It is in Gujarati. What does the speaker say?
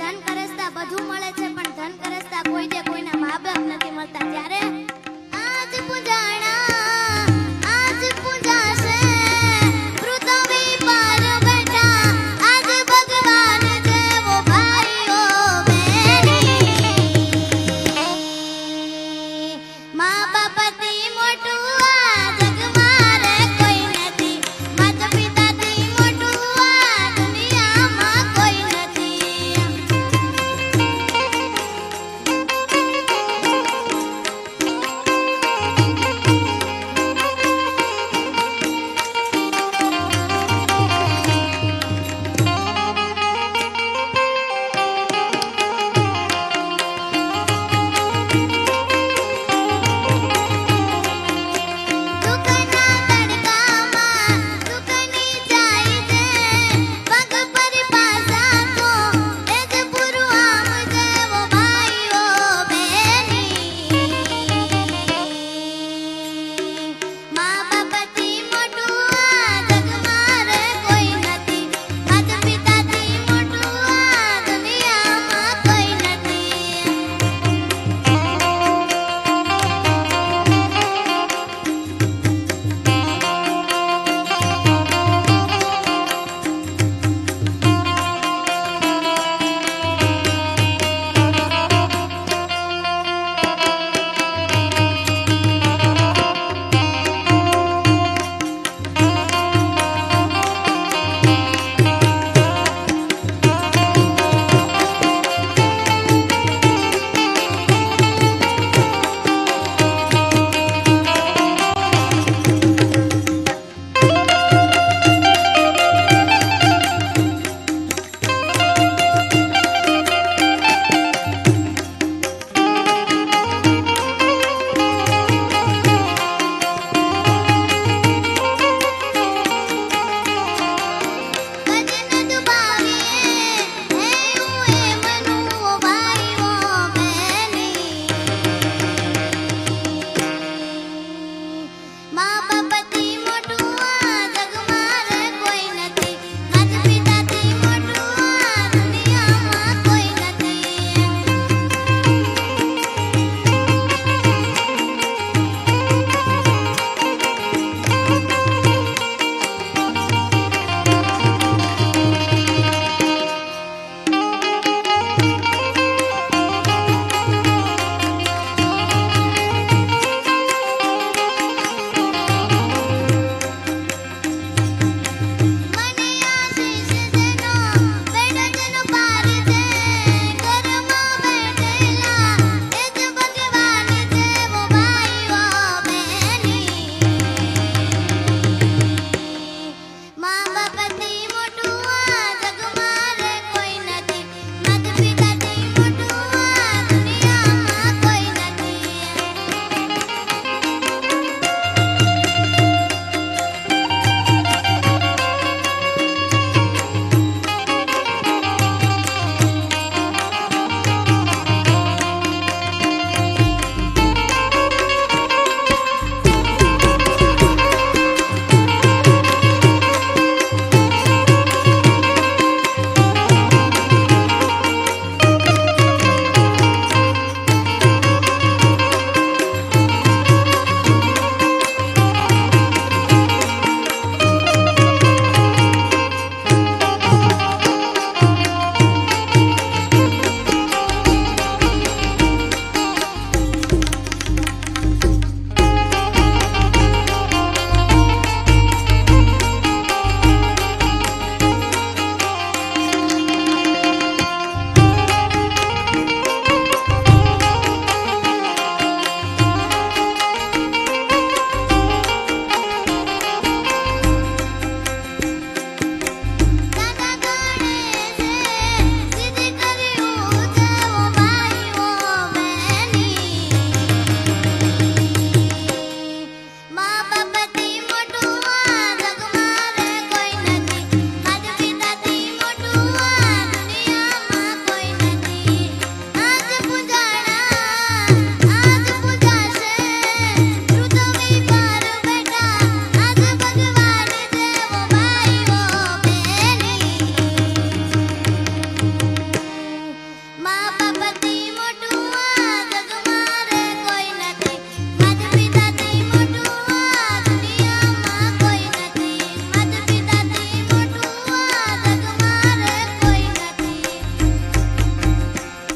ધન કરસતા બધું મળે છે, પણ ધન કરસતા કોઈ જે કોઈના મા બાપ નથી મળતા. ત્યારે